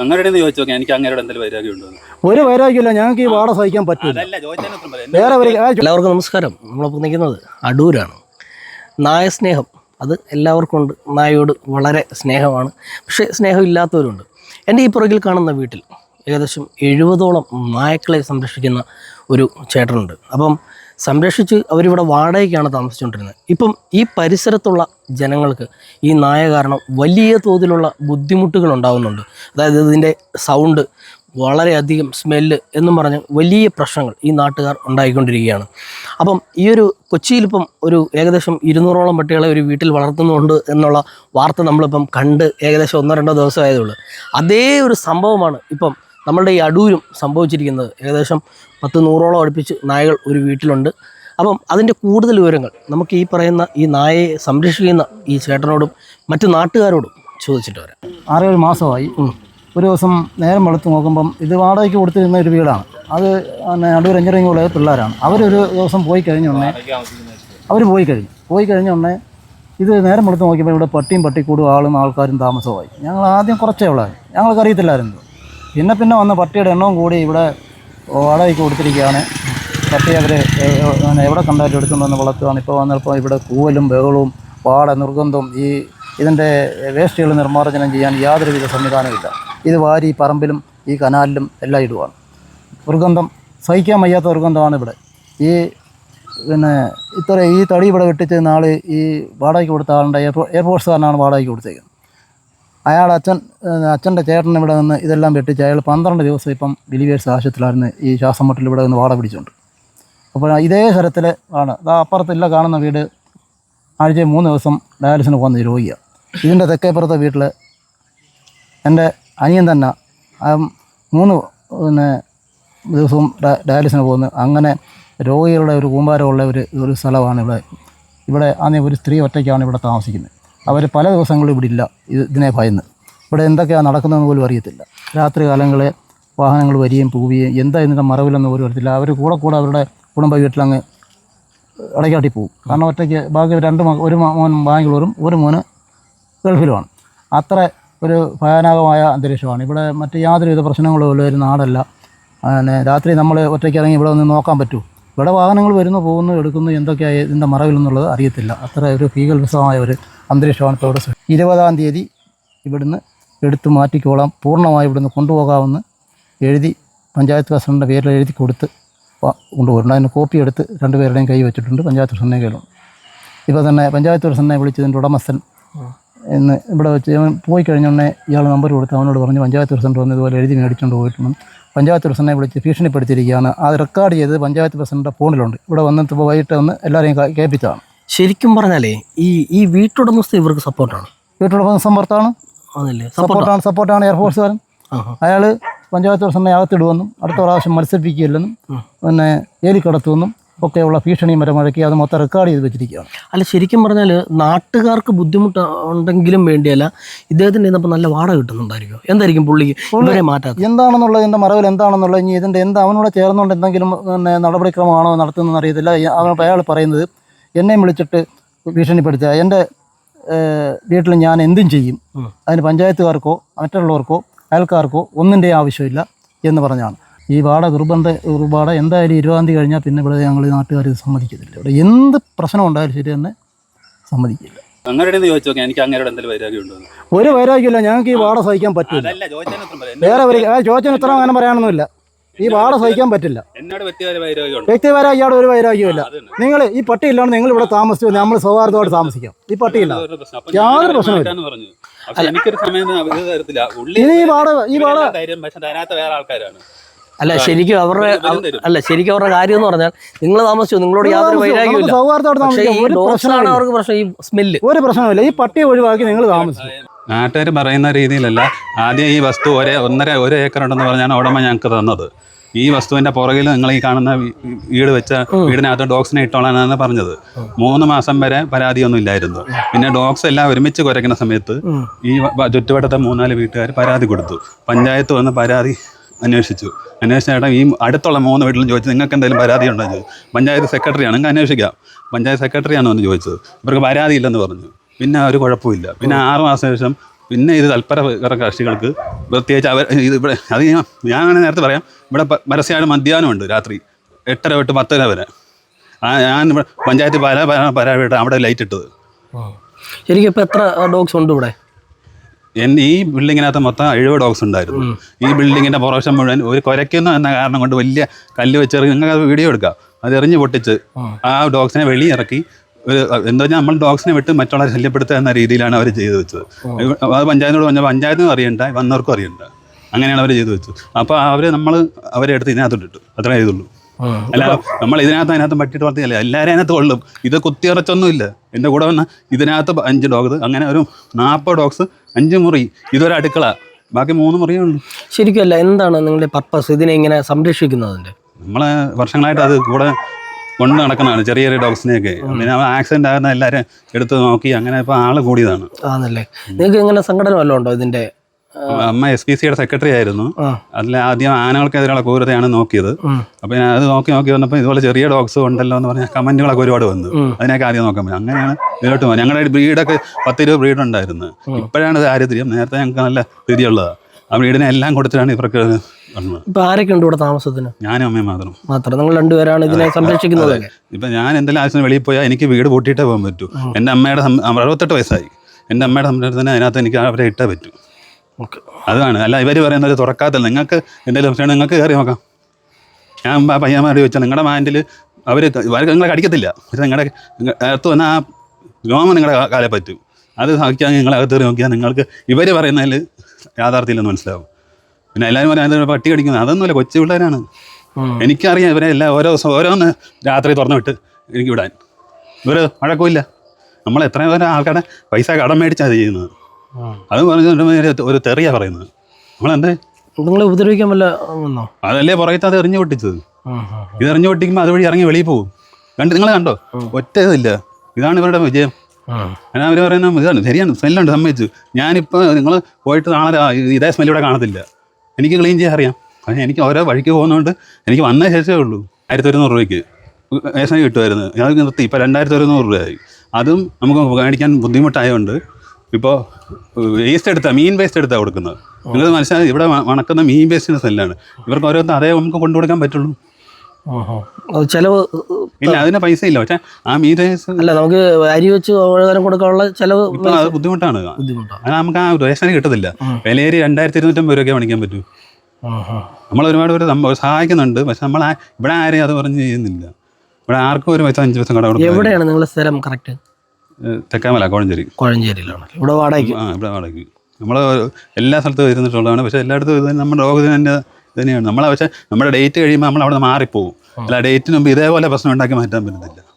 അങ്ങരുടെ ചോദിച്ചു നോക്കാം എനിക്ക് അങ്ങയുടെ എന്തെങ്കിലും വൈരാഗ്യം ഉണ്ടോ ഒരു വൈരാഗ്യമില്ല ഞങ്ങൾക്ക് ഈ വാട സഹിക്കാൻ പറ്റില്ല. വേറെ ഒരു എല്ലാവർക്കും നമസ്കാരം. നമ്മളിപ്പോൾ നിൽക്കുന്നത് അടൂരാണ്. നായസ്നേഹം അത് എല്ലാവർക്കും ഉണ്ട്. നായയോട് വളരെ സ്നേഹമാണ്. പക്ഷേ സ്നേഹം ഇല്ലാത്തവരുണ്ട്. എന്റെ ഈ പുറകിൽ കാണുന്ന വീട്ടിൽ ഏകദേശം എഴുപതോളം നായക്കളെ സംരക്ഷിക്കുന്ന ഒരു ചേട്ടനുണ്ട്. അപ്പം സംരക്ഷിച്ച് അവരിവിടെ വാടകയ്ക്കാണ് താമസിച്ചുകൊണ്ടിരുന്നത്. ഇപ്പം ഈ പരിസരത്തുള്ള ജനങ്ങൾക്ക് ഈ നായ കാരണം വലിയ തോതിലുള്ള ബുദ്ധിമുട്ടുകൾ ഉണ്ടാകുന്നുണ്ട് അതായത് ഇതിന്റെ സൗണ്ട് വളരെയധികം സ്മെല്ല് എന്നും പറഞ്ഞ് വലിയ പ്രശ്നങ്ങൾ ഈ നാട്ടുകാർ ഉണ്ടായിക്കൊണ്ടിരിക്കുകയാണ്. അപ്പം ഈ ഒരു കൊച്ചിയിലിപ്പം ഒരു ഏകദേശം ഇരുന്നൂറോളം പട്ടികളെ ഒരു വീട്ടിൽ വളർത്തുന്നുണ്ട് എന്നുള്ള വാർത്ത നമ്മളിപ്പം കണ്ട് ഏകദേശം ഒന്നോ രണ്ടോ ദിവസമായതേ ഉള്ളൂ. അതേ ഒരു സംഭവമാണ് ഇപ്പം നമ്മളുടെ ഈ അടൂരും സംഭവിച്ചിരിക്കുന്നത് ഏകദേശം പത്ത് നൂറോളം അടുപ്പിച്ച് നായകൾ ഒരു വീട്ടിലുണ്ട്. അപ്പം അതിന്റെ കൂടുതൽ വിവരങ്ങൾ നമുക്ക് ഈ പറയുന്ന ഈ നായയെ സംരക്ഷിക്കുന്ന ഈ ചേട്ടനോടും മറ്റു നാട്ടുകാരോടും ചോദിച്ചിട്ട് വരാം. ആറേഴ് മാസമായി. ഒരു ദിവസം നേരം വെളുത്ത് നോക്കുമ്പം ഇത് വാടകയ്ക്ക് കൊടുത്തിരുന്ന ഒരു വീടാണ്. അത് പിന്നെ അടൂർ എഞ്ചിനീയറിംഗ് കോളേജ് പിള്ളേരാണ്. അവരൊരു ദിവസം പോയി കഴിഞ്ഞ ഉടനെ അവർ പോയി കഴിഞ്ഞു. പോയി കഴിഞ്ഞ ഉടനെ ഇത് നേരം വെളുത്ത് നോക്കിയപ്പോൾ ഇവിടെ പട്ടിയും പട്ടിക്കൂടും ആളും ആൾക്കാരും താമസമായി. ഞങ്ങൾ ആദ്യം കുറച്ചേ ഉള്ളായി ഞങ്ങൾക്ക് അറിയത്തില്ലായിരുന്നു പിന്നെ പിന്നെ വന്ന് പട്ടിയുടെ എണ്ണവും കൂടി ഇവിടെ വാടകയ്ക്ക് കൊടുത്തിരിക്കുകയാണ്. പട്ടി അവർ എവിടെ കണ്ടാലും എടുത്തുകൊണ്ട് വളർത്തുകയാണ്. ഇപ്പോൾ വന്നപ്പോൾ ഇവിടെ കൂവലും ബഹളവും പാട നിർഗന്ധവും ഈ ഇതിന്റെ വേസ്റ്റുകൾ നിർമ്മാർജനം ചെയ്യാൻ യാതൊരുവിധ സംവിധാനമില്ല ഇത് വാരി പറമ്പിലും ഈ കനാലിലും എല്ലാം ഇടുവാണ്. ദുർഗന്ധം സഹിക്കാൻ വയ്യാത്ത ദുർഗന്ധമാണ് ഇവിടെ. ഈ പിന്നെ ഇത്ര ഈ തടി ഇവിടെ വെട്ടിച്ച് നാൾ ഈ വാടകയ്ക്ക് കൊടുത്ത ആളുടെ എയർപോ എയർഫോഴ്സുകാരനാണ് വാടകയ്ക്ക് കൊടുത്തേക്കുന്നത്. അയാൾ അച്ഛൻ അച്ഛന്റെ ചേട്ടൻ ഇവിടെ നിന്ന് ഇതെല്ലാം വെട്ടിച്ച് അയാൾ പന്ത്രണ്ട് ദിവസം ഇപ്പം ബിലിവേഴ്സ് ആശുപത്രിയിലായിരുന്നു. ഈ ശ്വാസം മുട്ടിൽ ഇവിടെ നിന്ന് വാട പിടിച്ചുകൊണ്ട്. അപ്പോൾ ഇതേ സ്ഥലത്തിൽ ആണ്. അതാ അപ്പുറത്തില്ല കാണുന്ന വീട് ആഴ്ചയിൽ മൂന്ന് ദിവസം ഡയാലിസിന് പോകുന്ന രോഗിയാണ് ഇതിന്റെ തെക്കേപ്പുറത്തെ വീട്ടിൽ എന്റെ അനിയൻ തന്നെ മൂന്ന് പിന്നെ ദിവസവും ഡയാലിസിന് പോകുന്നു. അങ്ങനെ രോഗികളുടെ ഒരു കൂമ്പാരമുള്ള ഒരു ഒരു സ്ഥലമാണ് ഇവിടെ. ഇവിടെ ആദ്യം ഒരു സ്ത്രീ ഒറ്റയ്ക്കാണ് ഇവിടെ താമസിക്കുന്നത്. അവർ പല ദിവസങ്ങളും ഇവിടെ ഇല്ല ഇതിനെ ഭയന്ന്. ഇവിടെ എന്തൊക്കെയാണ് നടക്കുന്നതെന്ന് പോലും അറിയത്തില്ല. രാത്രി കാലങ്ങളെ വാഹനങ്ങൾ വരികയും പോവുകയും എന്താ ഇതിന്റെ മറവിലെന്ന് പോലും അറിയത്തില്ല. അവർ കൂടെ കൂടെ അവരുടെ കുടുംബ വീട്ടിലങ്ങ് ഇടയ്ക്കാട്ടി പോകും കാരണം ഒറ്റയ്ക്ക് ബാക്കി രണ്ട് ഒരു മോൻ ബാംഗ്ലൂരും ഒരു മോന് ഗൾഫിലുമാണ്. അത്ര ഒരു ഭയാനകമായ അന്തരീക്ഷമാണ്. ഇവിടെ മറ്റ് യാതൊരുവിധ പ്രശ്നങ്ങളും ഉള്ള ഒരു നാടല്ല. പിന്നെ രാത്രി നമ്മൾ ഒറ്റയ്ക്ക് ഇറങ്ങി ഇവിടെ ഒന്ന് നോക്കാൻ പറ്റൂ. ഇവിടെ വാഹനങ്ങൾ വരുന്നു പോകുന്നു എടുക്കുന്നു എന്തൊക്കെയായി ഇതിന്റെ മറവിലെന്നുള്ളത് അറിയത്തില്ല. അത്ര ഒരു ഭീകരമായ ഒരു അന്തരീക്ഷമാണ് ഇപ്പോൾ ഇവിടെ സൃഷ്ടി- ഇരുപതാം തീയതി ഇവിടുന്ന് എടുത്തു മാറ്റിക്കോളാം. പൂർണമായി ഇവിടുന്ന് കൊണ്ടുപോകാമെന്ന് എഴുതി പഞ്ചായത്ത് പ്രസിഡന്റെ പേരിൽ എഴുതി കൊടുത്ത് കൊണ്ടുപോകുന്നുണ്ട് കൊണ്ടുപോയിട്ടുണ്ട്. അതിന് കോപ്പി എടുത്ത് രണ്ടുപേരുടെയും കൈ വെച്ചിട്ടുണ്ട് പഞ്ചായത്ത് പ്രസിഡന്റെ കയ്യിലുണ്ട്. ഇപ്പോൾ തന്നെ പഞ്ചായത്ത് പ്രസിഡനെ വിളിച്ചതിന്റെ ഉടമസ്ഥൻ എന്ന് ഇവിടെ വെച്ച് അവൻ പോയി കഴിഞ്ഞ ഉടനെ ഇയാൾ നമ്പർ കൊടുത്ത് അവനോട് പറഞ്ഞു പഞ്ചായത്ത് പ്രസിഡന്റ് വന്ന് ഇതുപോലെ എഴുതി മേടിച്ചുകൊണ്ട് പോയിട്ടുണ്ട് പഞ്ചായത്ത് പ്രസിഡനെ വിളിച്ച് ഭീഷണിപ്പെടുത്തിയിരിക്കുകയാണ്. അത് റെക്കോർഡ് ചെയ്ത് പഞ്ചായത്ത് പ്രസിഡന്റെ ഫോണിലുണ്ട് ഇവിടെ വന്നിട്ട് വൈകിട്ട് വന്ന് എല്ലാവരെയും കേൾപ്പിച്ചതാണ്. ശരിക്കും പറഞ്ഞാലേ ഈ ഈ വീട്ടുടമസ്ഥ ഇവർക്ക് സപ്പോർട്ടാണ്. വീട്ടുടമസ്ഥ സമ്പർത്താണ് അതല്ലേ സപ്പോർട്ടാണ് സപ്പോർട്ടാണ് എയർഫോഴ്സുകാരൻ. അയാൾ പഞ്ചായത്ത് പ്രസിഡന്റിനെ അകത്തിടുവെന്നും അടുത്ത പ്രാവശ്യം മത്സരിപ്പിക്കില്ലെന്നും പിന്നെ ഏലിക്കടത്തുമെന്നും ഒക്കെയുള്ള ഭീഷണി മരമഴക്കി മുഴക്കി അത് മൊത്തം റെക്കോർഡ് ചെയ്ത് വെച്ചിരിക്കുകയാണ്. അല്ല ശരിക്കും പറഞ്ഞാൽ നാട്ടുകാർക്ക് ബുദ്ധിമുട്ട് ഉണ്ടെങ്കിലും വേണ്ടിയല്ല ഇദ്ദേഹത്തിന് ഇന്നപ്പോൾ നല്ല വാട കിട്ടുന്നുണ്ടായിരിക്കും. എന്തായിരിക്കും പുള്ളിക്ക് ഇവരെ മാറ്റാത്ത എന്താണെന്നുള്ളതിന്റെ മറവിൽ എന്താണെന്നുള്ളത് ഇനി ഇതിന്റെ എന്താ അവനോട് ചേർന്നുകൊണ്ട് എന്തെങ്കിലും പിന്നെ നടപടിക്രമമാണോ നടത്തുന്നതെന്ന് അറിയത്തില്ല. അവൻ അയാൾ പറയുന്നത് എന്നെ വിളിച്ചിട്ട് ഭീഷണിപ്പെടുത്തുക. എന്റെ വീട്ടിൽ ഞാൻ എന്തും ചെയ്യും. അതിന് പഞ്ചായത്തുകാർക്കോ മറ്റുള്ളവർക്കോ അയൽക്കാർക്കോ ഒന്നിന്റെ ആവശ്യമില്ല എന്ന് പറഞ്ഞാണ്. ഈ വാട കുർബന്റെ കുർബാട എന്തായാലും ഇരുപതാം തീയതി കഴിഞ്ഞാൽ പിന്നെ ഇവിടെ ഞങ്ങൾ നാട്ടുകാർ ഇത് സമ്മതിക്കത്തില്ല. ഇവിടെ എന്ത് പ്രശ്നം ഉണ്ടായാലും ശരി തന്നെ സമ്മതിക്കില്ല. ഒരു വൈരാഗ്യമില്ല ഞങ്ങൾക്ക് ഈ വാട സഹിക്കാൻ പറ്റില്ല. വേറെ ചോദിച്ചാൽ ഉത്തരം അങ്ങനെ പറയാനൊന്നുമില്ല. ഈ വാട സഹിക്കാൻ പറ്റില്ല. എന്നോട് വ്യക്തിപര വൈരാഗ്യം ഉണ്ട് വ്യക്തിപരം ഒരു വൈരാഗ്യമില്ല നിങ്ങൾ ഈ പട്ടി ഇല്ലാണ്ട് നിങ്ങൾ ഇവിടെ താമസിച്ചു നമ്മൾ സൗഹാർദ്ദമായിട്ട് താമസിക്കാം. ഈ പട്ടിയില്ല. യാതൊരു പ്രശ്നമില്ല പ്രശ്നവുമില്ല. മാറ്റാന്ന് പറഞ്ഞു. എനിക്കൊരു സമയം ഇത് ഉള്ളി ഇനി ഈ വാട ഈ വാട അല്ല ശരിക്കും അവരുടെ അല്ല ശരിക്കും അവരുടെ കാര്യം എന്ന് പറഞ്ഞാൽ നിങ്ങൾ താമസിച്ചു നിങ്ങളോട് യാതൊരു വൈരാഗ്യമില്ല സൗഹാർദ്ദമാണ് അവർക്ക് പ്രശ്നം ഈ സ്മെല്ല്. ഒരു പ്രശ്നമില്ല ഈ പട്ടിയെ ഒഴിവാക്കി നിങ്ങൾ താമസിച്ചു. നാട്ടുകാർ പറയുന്ന രീതിയിലല്ല ആദ്യം ഈ വസ്തു ഒരേ ഒന്നര ഒരു ഏക്കർ ഉണ്ടെന്ന് പറഞ്ഞാണ് ഉടമ ഞങ്ങൾക്ക് തന്നത്. ഈ വസ്തുവിന്റെ പുറകിൽ നിങ്ങൾ ഈ കാണുന്ന വീട് വെച്ച വീടിനകത്ത് ഡോഗ്സിനെ ഇട്ടോളാനാണ് പറഞ്ഞത്. മൂന്ന് മാസം വരെ പരാതിയൊന്നും ഇല്ലായിരുന്നു. പിന്നെ ഡോഗ്സ് എല്ലാം ഒരുമിച്ച് കുരയ്ക്കുന്ന സമയത്ത് ഈ ചുറ്റുവട്ടത്തെ മൂന്നാൽ വീട്ടുകാർ പരാതി കൊടുത്തു. പഞ്ചായത്ത് വന്ന് പരാതി അന്വേഷിച്ചു. അന്വേഷിച്ച ചേട്ടൻ ഈ അടുത്തുള്ള മൂന്ന് വീട്ടിലും ചോദിച്ചു നിങ്ങൾക്ക് എന്തെങ്കിലും പരാതി ഉണ്ടോ? എന്ന് ചോദിച്ചു. പഞ്ചായത്ത് സെക്രട്ടറിയാണ് നിങ്ങൾക്ക് അന്വേഷിക്കാം. പഞ്ചായത്ത് സെക്രട്ടറിയാണോ എന്ന് ചോദിച്ചത്. ഇവർക്ക് പരാതി ഇല്ലെന്ന് പറഞ്ഞു. പിന്നെ ഒരു കുഴപ്പമില്ല. പിന്നെ ആറ് മാസം ശേഷം പിന്നെ ഇത് തൽപര കക്ഷികൾക്ക് പ്രത്യേകിച്ച് അവർ ഇത് ഇവിടെ അത് ഞാൻ ഞാൻ നേരത്തെ പറയാം ഇവിടെ പരസ്യമായിട്ട് മധ്യാഹ്നമുണ്ട് രാത്രി. എട്ടര തൊട്ട് പത്തര വരെ. ആ ഞാൻ ഇവിടെ പഞ്ചായത്ത് പല പല പരാതിയിട്ട് അവിടെ ലൈറ്റ് ഇട്ടത്. ശരിക്കും ഇപ്പം എത്ര ഡോഗ്സ് ഉണ്ട് ഇവിടെ? എന്റെ ഈ ബിൽഡിങ്ങിനകത്ത് മൊത്തം എഴുപത് ഡോഗ്സ് ഉണ്ടായിരുന്നു. ഈ ബിൽഡിങ്ങിന്റെ പുറവശം മുഴുവൻ ഒരു കുരയ്ക്കുന്നു എന്ന കാരണം കൊണ്ട് വലിയ കല്ല് വെച്ചിറങ്ങി നിങ്ങൾക്ക് അത് വീഡിയോ എടുക്കാം. അത് എറിഞ്ഞ് പൊട്ടിച്ച് ആ. ഡോഗ്സിനെ വെളിയിറക്കി ഒരു എന്താ പറഞ്ഞാൽ നമ്മൾ ഡോഗ്സിനെ വിട്ട് മറ്റുള്ളവരെ ശല്യപ്പെടുത്തുക എന്ന രീതിയിലാണ് അവർ ചെയ്തു വെച്ചത്. അത് പഞ്ചായത്തിനോട് പറഞ്ഞാൽ പഞ്ചായത്തിനും അറിയണ്ട വന്നവർക്കും അറിയണ്ട. അങ്ങനെയാണ് അവർ ചെയ്തു വെച്ചത്. അപ്പോൾ അവർ നമ്മൾ അവരെ എടുത്ത് ഇതിനകത്തോട്ടിട്ടു അത്രേ ചെയ്തുള്ളൂ. അല്ല നമ്മൾ ഇതിനകത്ത് അതിനകത്ത് പറ്റിയിട്ട് വളർത്തിയല്ല എല്ലാവരും അതിനകത്ത് കൊള്ളും. ഇത് കുത്തിയറച്ചൊന്നുമില്ല എന്റെ കൂടെ വന്ന ഇതിനകത്ത് അഞ്ച് ഡോഗ്സ് അങ്ങനെ ഒരു നാൽപ്പത് ഡോഗ്സ് അഞ്ച് മുറി. ഇതൊരു അടുക്കള. ബാക്കി മൂന്ന് മുറിയേ ഉള്ളൂ. ശരിക്കും അല്ല എന്താണ് നിങ്ങളുടെ പർപ്പസ് ഇതിനെ ഇങ്ങനെ സംരക്ഷിക്കുന്നതിന്റെ നമ്മൾ വർഷങ്ങളായിട്ട് അത് കൂടെ കൊണ്ട് നടക്കുന്നതാണ് ചെറിയ ചെറിയ ഡോഗ്സിനെയൊക്കെ പിന്നെ ആക്സിഡന്റ് ആകുന്ന എല്ലാവരും എടുത്ത് നോക്കി അങ്ങനെ ഇപ്പോൾ ആൾ കൂടിയതാണ്. ആണല്ലേ? നിങ്ങൾക്ക് ഇങ്ങനെ സംഘടന വല്ലതും ഉണ്ടോ ഇതിന്റെ അമ്മ എസ് പി സിയുടെ സെക്രട്ടറി ആയിരുന്നു. അതിൽ ആദ്യം ആനകൾക്കെതിരെയുള്ള ക്രൂരതയാണ് നോക്കിയത്. അപ്പൊ ഞാൻ അത് നോക്കി നോക്കി വന്നപ്പോൾ ഇതുപോലെ ചെറിയ ഡോഗ്സ് ഉണ്ടല്ലോ എന്ന് പറഞ്ഞ കമന്റുകളൊക്കെ ഒരുപാട് വന്നു. അതിനൊക്കെ ആദ്യം നോക്കാൻ പറ്റും. അങ്ങനെയാണ് ഇതിലോട്ട് പോകുന്നത് ഞങ്ങളുടെ ബ്രീഡൊക്കെ പത്തിരുപത് ബ്രീഡ് ഉണ്ടായിരുന്നു. ഇപ്പോഴാണ് ദാരിദ്ര്യം. നേരത്തെ ഞങ്ങൾക്ക് നല്ല സ്ഥിതിയുള്ളതാണ് ആ ബ്രീഡിനെ എല്ലാം കൊടുത്തിട്ടാണ് ഇവർക്ക് ഇപ്പൊ ആരൊക്കെ ഉണ്ട് ഇവിടെ താമസത്തിന്? ഞാനും അമ്മയും മാത്രം. മാത്രം. നിങ്ങൾ രണ്ടുപേരാണ് ഇതിനെ സംരക്ഷിക്കുന്നത്. ഇപ്പൊ ഞാൻ എന്തെങ്കിലും ആവശ്യത്തിന് വെളിയിൽ പോയാൽ എനിക്ക് വീട് പൂട്ടിയിട്ടേ പോകാൻ പറ്റൂ. എന്റെ അമ്മയുടെ അറുപത്തെട്ട് വയസ്സായി. എന്റെ അമ്മയുടെ സംരക്ഷണത്തിന് അതിനകത്ത് എനിക്ക് അവരെ ഇട്ടേ പറ്റൂ. അതാണ്. അല്ല ഇവർ പറയുന്നത് തുറക്കാത്തല്ല. നിങ്ങൾക്ക് എന്തെങ്കിലും സംശയം നിങ്ങൾക്ക് കയറി നോക്കാം. ഞാൻ ആ പയ്യന്മാരോട് ചോദിച്ചാൽ നിങ്ങളുടെ മാൻഡിൽ അവർ നിങ്ങളെ കടിക്കത്തില്ല. പക്ഷെ നിങ്ങളുടെ അകത്ത് വന്ന ആ രോമം നിങ്ങളുടെ കാലെ പറ്റും. അത് സാധിക്കാൻ നിങ്ങളെ അകത്ത് കയറി നോക്കിയാൽ നിങ്ങൾക്ക് ഇവർ പറയുന്നതിൽ യാഥാർത്ഥ്യമില്ലെന്ന് മനസ്സിലാവും. പിന്നെ എല്ലാവരും പറയാൻ "ഇത് പട്ടി കടിക്കുന്നത്? അതൊന്നുമില്ല കൊച്ചു പിള്ളേരാണ്. എനിക്കറിയാം ഇവരെ എല്ലാ ഓരോ ദിവസം ഓരോന്ന് രാത്രി തുറന്നു വിട്ട് എനിക്ക് വിടാൻ. ഇവർ വഴക്കമില്ല. നമ്മൾ എത്രയും പേരെ ആൾക്കാരുടെ പൈസ കടം മേടിച്ചാണ് ചെയ്യുന്നത്. അത് പറഞ്ഞ ഒരു തെറിയാ പറയുന്നത്. നമ്മളെന്തേ? നിങ്ങളെ ഉപദ്രവിക്കാൻ വല്ല വന്നോ? അതല്ലേ പുറകത്ത് അത് എറിഞ്ഞു പൊട്ടിച്ചത്. ഇത് എറിഞ്ഞു പൊട്ടിക്കുമ്പോൾ അതുവഴി ഇറങ്ങി വെളിയിൽ പോകും കണ്ട് നിങ്ങൾ കണ്ടോ? ഒറ്റ ഇതില്ല. ഇതാണ് ഇവരുടെ വിജയം. ഞാൻ അവർ പറയുന്ന ഇതാണ്. ശരിയാണ്. സ്മെല്ലുണ്ട് സമ്മതിച്ചു. ഞാനിപ്പോൾ നിങ്ങൾ പോയിട്ട് നാളെ ഇതേ സ്മെല്ല് ഇവിടെ കാണത്തില്ല. എനിക്ക് ക്ലീൻ ചെയ്യാൻ അറിയാം. പക്ഷേ എനിക്ക് ഓരോ വഴിക്ക് പോകുന്നതുകൊണ്ട് എനിക്ക് വന്ന ശേഷമേ ഉള്ളൂ. ആയിരത്തി ഒരുന്നൂറ് രൂപയ്ക്ക്. ഏശം കിട്ടുമായിരുന്നു. ഞാൻ നിർത്തി. ഇപ്പോൾ രണ്ടായിരത്തി ഒരുന്നൂറ് രൂപയായി. അതും നമുക്ക് മേടിക്കാൻ ബുദ്ധിമുട്ടായതുകൊണ്ട് ഇപ്പോൾ വേസ്റ്റ് എടുത്താൽ മീൻ വേസ്റ്റ് എടുത്താണ് കൊടുക്കുന്നത്. നിങ്ങൾ മനസ്സിലായി ഇവിടെ വണക്കുന്ന മീൻ വേസ്റ്റിന്റെ സ്മെല്ലാണ് ഇവർക്ക് ഓരോന്ന് അതേ നമുക്ക് കൊണ്ടു കൊടുക്കാൻ പറ്റുള്ളൂ. ചെലവ് ഇല്ല അതിന് പൈസ ഇല്ല. പക്ഷേ ആ മീൻ വേസ്റ്റ് അല്ല നമുക്ക് അരി വെച്ച് ഒഴുകാനും കൊടുക്കാനുള്ള ചെലവ് അത് ബുദ്ധിമുട്ടാണ്. ബുദ്ധിമുട്ടാണ് അത് നമുക്ക് ആ റേഷന് കിട്ടത്തില്ല. വിലയേരി രണ്ടായിരത്തി ഇരുന്നൂറ്റമ്പത് രൂപയ്ക്ക് മേടിക്കാൻ പറ്റൂ. നമ്മൾ ഒരുപാട് പേര് സഹായിക്കുന്നുണ്ട്. പക്ഷെ നമ്മൾ ഇവിടെ ആരെയും അത് പറഞ്ഞ് ചെയ്യുന്നില്ല. ഇവിടെ ആർക്കും ഒരു പൈസ അഞ്ച് പൈസ കട എവിടെയാണ് നിങ്ങളുടെ സ്ഥലം കറക്റ്റ് തെക്കാമല കോഴഞ്ചേരി. കോഴഞ്ചേരിയിലാണ്. ഇവിടെ വാടകയ്ക്ക്? ആ ഇവിടെ വാടകയ്ക്ക്. നമ്മൾ എല്ലാ സ്ഥലത്തും ഇരുന്നിട്ടുള്ളതാണ്. പക്ഷേ എല്ലായിടത്തും ഇത് നമ്മുടെ രോഗത്തിന് തന്നെ തന്നെയാണ് നമ്മളെ പക്ഷേ നമ്മുടെ ഡേറ്റ് കഴിയുമ്പോൾ നമ്മൾ അവിടെ മാറിപ്പോകും അല്ല ഡേറ്റിന് മുമ്പ് ഇതേപോലെ പ്രശ്നം ഉണ്ടാക്കി മാറ്റാൻ പറ്റുന്നില്ല